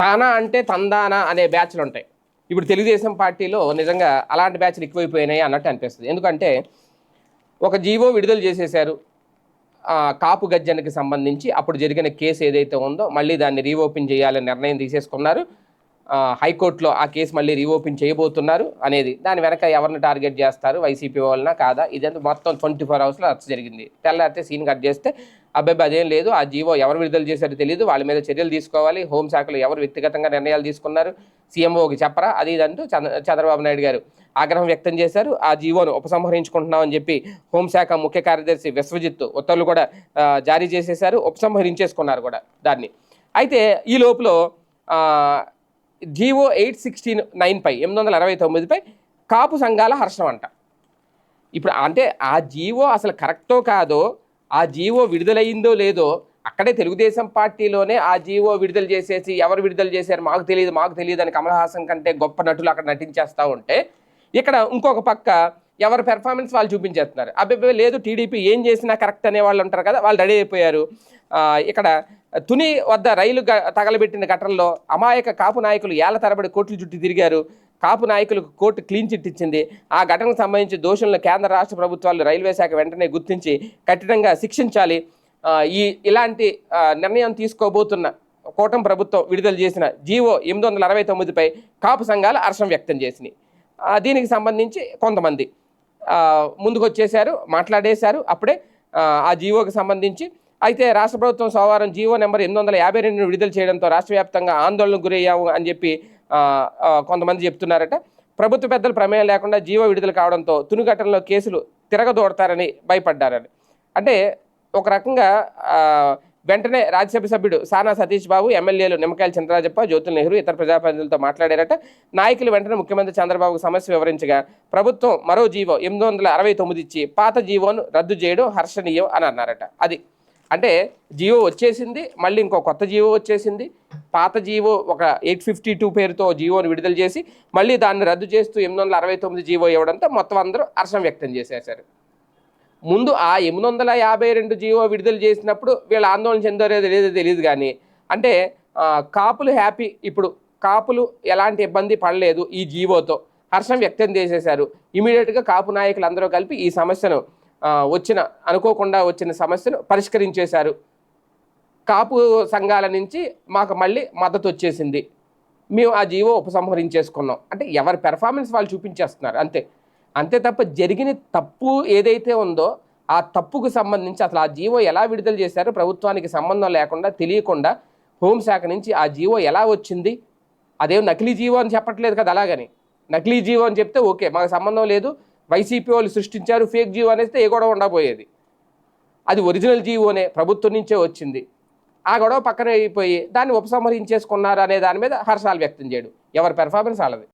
తానా అంటే తందానా అనే బ్యాచ్లు ఉంటాయి. ఇప్పుడు తెలుగుదేశం పార్టీలో నిజంగా అలాంటి బ్యాచ్లు ఎక్కువైపోయినాయి అన్నట్టు అనిపిస్తుంది. ఎందుకంటే ఒక జీవో విడుదల చేసేశారు. కాపు గజ్జనకి సంబంధించి అప్పుడు జరిగిన కేసు ఏదైతే ఉందో మళ్ళీ దాన్ని రీఓపెన్ చేయాలని నిర్ణయం తీసేసుకున్నారు. హైకోర్టులో ఆ కేసు మళ్ళీ రీఓపెన్ చేయబోతున్నారు అనేది దాని వెనక ఎవరిని టార్గెట్ చేస్తారు? వైసీపీ వాళ్ళన కాదా? ఇదంతా మొత్తం ట్వంటీ ఫోర్ అవర్స్లో రచ్చ జరిగింది. తెల్లారితే సీన్ కట్ చేస్తే అబ్బాయి అదేం లేదు ఆ జీవో ఎవరు విడుదల చేశారో తెలియదు వాళ్ళ మీద చర్యలు తీసుకోవాలి హోంశాఖలో ఎవరు వ్యక్తిగతంగా నిర్ణయాలు తీసుకున్నారు సీఎంఓకి చెప్పరా? అది ఇదంటూ చంద్ర చంద్రబాబు నాయుడు గారు ఆగ్రహం వ్యక్తం చేశారు. ఆ జీవోను ఉపసంహరించుకుంటున్నామని చెప్పి హోంశాఖ ముఖ్య కార్యదర్శి విశ్వజిత్ ఉత్తర్వులు కూడా జారీ చేసేశారు ఉపసంహరించేసుకున్నారు కూడా దాన్ని. అయితే ఈ లోపల జీవో ఎయిట్ సిక్స్టీన్ నైన్ పై ఎనిమిది వందల అరవై తొమ్మిదిపై కాపు సంఘాల హర్షం అంట ఇప్పుడు అంటే ఆ జీవో అసలు కరెక్టో కాదో ఆ జీవో విడుదలైందో లేదో అక్కడే తెలుగుదేశం పార్టీలోనే ఆ జీవో విడుదల చేసేసి ఎవరు విడుదల చేశారు మాకు తెలియదు మాకు తెలియదు అని కమల్ హాసన్ కంటే గొప్ప నటులు అక్కడ నటించేస్తూ ఉంటే ఇక్కడ ఇంకొక పక్క ఎవరి పెర్ఫార్మెన్స్ వాళ్ళు చూపించేస్తున్నారు. అబ్బాయి లేదు టీడీపీ ఏం చేసినా కరెక్ట్ అనే వాళ్ళు ఉంటారు కదా వాళ్ళు రెడీ అయిపోయారు. ఇక్కడ తుని వద్ద రైలు గ- తగలబెట్టిన ఘటనలో అమాయక కాపు నాయకులు ఏళ్ళ తరబడి కోర్టుల చుట్టి తిరిగారు. కాపు నాయకులకు కోర్టు క్లీన్ చిట్ ఇచ్చింది. ఆ ఘటనకు సంబంధించి దోషులను కేంద్ర రాష్ట్ర ప్రభుత్వాలు రైల్వే శాఖ వెంటనే గుర్తించి కఠినంగా శిక్షించాలి. ఈ ఇలాంటి నిర్ణయం తీసుకోబోతున్న కూటమి ప్రభుత్వం విడుదల చేసిన జీవో ఎనిమిది వందల అరవై తొమ్మిదిపై కాపు సంఘాలు హర్షం వ్యక్తం చేసినాయి. దీనికి సంబంధించి కొంతమంది ముందుకు వచ్చేశారు మాట్లాడేశారు. అప్పుడే ఆ, జీవోకి సంబంధించి అయితే రాష్ట్ర ప్రభుత్వం సోమవారం జీవో నెంబర్ ఎనిమిది వందల యాభై రెండును విడుదల చేయడంతో రాష్ట్ర వ్యాప్తంగా ఆందోళనకు గురయ్యాము అని చెప్పి కొంతమంది చెప్తున్నారట. ప్రభుత్వ పెద్దలు ప్రమేయం లేకుండా జీవో విడుదల కావడంతో తుని ఘటనలో కేసులు తిరగదోడతారని భయపడ్డారని అంటే ఒక రకంగా వెంటనే రాజ్యసభ సభ్యుడు సానా సతీష్ బాబు ఎమ్మెల్యేలు నిమ్మకాయల చంద్రరాజప్ప జ్యోతుల నెహ్రూ ఇతర ప్రజాప్రతినిధులతో మాట్లాడారట. నాయకులు వెంటనే ముఖ్యమంత్రి చంద్రబాబుకు సమస్య వివరించగా ప్రభుత్వం మరో జీవో ఎనిమిది వందల అరవై తొమ్మిది ఇచ్చి పాత జీవోను రద్దు చేయడం హర్షణీయం అని అన్నారట. అది అంటే జీవో వచ్చేసింది మళ్ళీ ఇంకో కొత్త జీవో వచ్చేసింది. పాత జీవో ఒక ఎయిట్ ఫిఫ్టీ టూ పేరుతో జీవోను విడుదల చేసి మళ్ళీ దాన్ని రద్దు చేస్తూ ఎనిమిది వందల అరవై తొమ్మిది జీవో ఇవ్వడంతో మొత్తం అందరూ హర్షం వ్యక్తం చేసేశారు ముందు ఆ ఎనిమిది వందల యాభై రెండు జీవో విడుదల చేసినప్పుడు వీళ్ళు ఆందోళన చెందారో లేదో తెలియదు కానీ అంటే కాపులు హ్యాపీ ఇప్పుడు. కాపులు ఎలాంటి ఇబ్బంది పడలేదు ఈ జీవోతో. హర్షం వ్యక్తం చేసేశారు. ఇమీడియట్గా కాపు నాయకులు అందరూ కలిపి ఈ సమస్యను వచ్చిన అనుకోకుండా వచ్చిన సమస్యను పరిష్కరించేశారు. కాపు సంఘాల నుంచి మాకు మళ్ళీ మద్దతు వచ్చేసింది. మేము ఆ జీవో ఉపసంహరించేసుకున్నాం. అంటే ఎవరి పెర్ఫార్మెన్స్ వాళ్ళు చూపించేస్తున్నారు అంతే. అంతే తప్ప జరిగిన తప్పు ఏదైతే ఉందో ఆ తప్పుకు సంబంధించి అసలు ఆ జీవో ఎలా విడుదల చేశారో ప్రభుత్వానికి సంబంధం లేకుండా తెలియకుండా హోంశాఖ నుంచి ఆ జీవో ఎలా వచ్చింది? అదేం నకిలీ జీవో అని చెప్పట్లేదు కదా అలాగని. నకిలీ జీవో అని చెప్తే ఓకే మాకు సంబంధం లేదు. వైసీపీ వాళ్ళు సృష్టించారు ఫేక్ జీవో అనేస్తే ఏ గొడవ ఉండబోయేది? అది ఒరిజినల్ జీవోనే ప్రభుత్వం నుంచే వచ్చింది. ఆ గొడవ పక్కన అయిపోయి దాన్ని ఉపసంహరించేసుకున్నారు అనే దాని మీద హర్షాలు వ్యక్తం చేయడు. ఎవరి పెర్ఫార్మెన్స్ వాళ్ళది.